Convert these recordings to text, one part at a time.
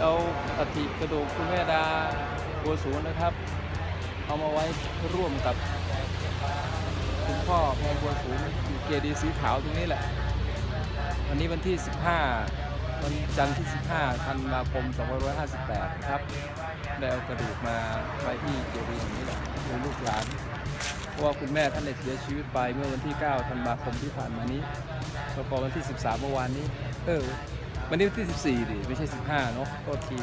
เอาอัฐิกระดูกคุณแม่ดาบัวสูงนะครับ เอามาไว้ร่วมกับคุณพ่อแพงบัวสูงอยู่เกียรดีสีขาวตรงนี้แหละ วันนี้วันที่ 15 วันจันทร์ที่ 15ธันวาคม2558 นะครับ ได้เอากระดูกมาไว้ที่เกียรดีตรงนี้แหละคือลูกหลานเพราะว่าคุณแม่ท่านได้เสียชีวิตไปเมื่อวันที่ 9 ธันวาคมที่ผ่านมานี้แล้วก็วันที่ 13 เมื่อวานนี้ เออ วันนี้วันที่ 14ดิไม่ใช่ 15 เนอะโทษที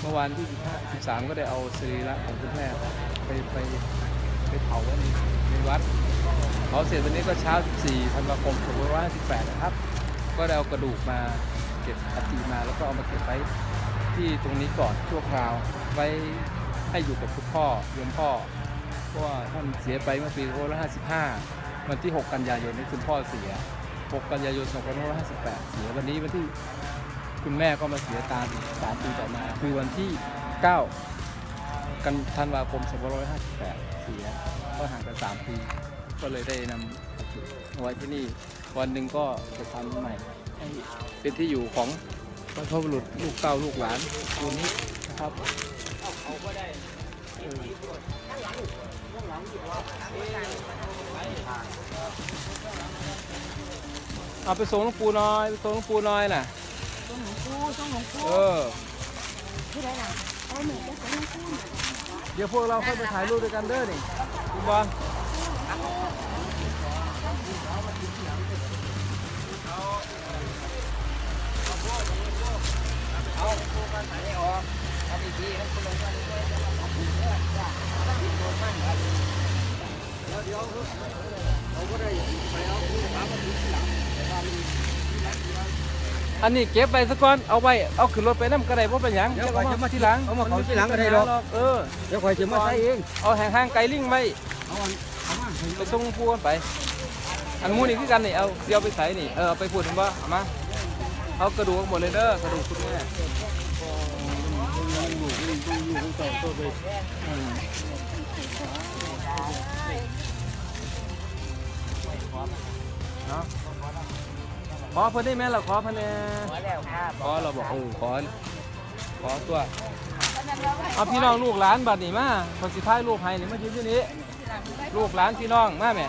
เมื่อวานที่15 13 ก็ได้เอาสรีระของคุณแม่ไปไปไปเผาไว้ในในวัดเผาเสร็จวันนี้ก็เช้า 14ธันวาคม2558 นะครับ ก็ได้เอากระดูกมาเก็บอัฐิมาแล้วก็เอามาเก็บไว้ที่ตรงนี้ก่อนชั่วคราวไว้ให้อยู่กับคุณพ่อยมพ่อเพราะว่าท่านเสียไปเมื่อปี2555 วันที่ 6 กันยายนนี้คุณพ่อเสีย 6 กันยายน2558 เสียวันนี้วันที่ คุณแม่ก็มาเสียตามอีก3ปีต่อมา คือวันที่ 9 กันธันวาคม2558 เสีย ก็ห่างกัน 3 ปี ก็เลยได้นำอัฐิมาไว้ที่นี่ วันหนึ่งก็จะทำใหม่ให้เป็นที่อยู่ของบรรพบุรุษลูกเต้าลูกหลานตัวนี้นะครับเอาไปส่งหลวงปู่น้อยไปส่งหลวงปู่น้อยน่ะ องหลวงปู่ต้องหลวงปู่เออ ที่ไหนล่ะไปเหมือนจะเป็นหลวงปู่น่ะเดี๋ยวพวกเราค่อยไปถ่ายรูปด้วยกันเด้อนี่คุณบอลเอาผู้กันถ่ายออกทำดีๆให้คุณลงกันด้วยจะขอบคุณเด้อจ้าที่โดนมันครับแล้วเดี๋ยวเราก็ได้ไปเอาผู้ถามมาถึงที่หลังแต่ว่ามีอันนี้เก็บไปสักก่อนเอาไว้เอาขึ้นรถไปน้ำกระไดเพราะเป็นหยังเดี๋ยวอาคอยจะมาทีหลังเอามาเขาทีหลังก็ได้ดอก เออเดี๋ยวคอยจะมาใช้เองเอาแห่งห้างไกลลิงไว้เอาอันเอามาไปส่งหลวงปู่กันไป อันมูนี่คือกันนี่เอาเดี๋ยวไปใส่นี่เออเอาไปพูดถึงว่าเอามาเอากระดูกหมดเลยเด้อกระดูกคุณแม่อืมเนาะ ขอเพิ่นได้ไหมล่ะขอเพิ่นแน่ขอแล้วครับขอเราบอกเออขอขอตัวเอาพี่น้องลูกหลานบัดนี้มาคนสิท้ายลูกให้นี่มายืนอยู่นี้ลูกหลานพี่น้องมาแม่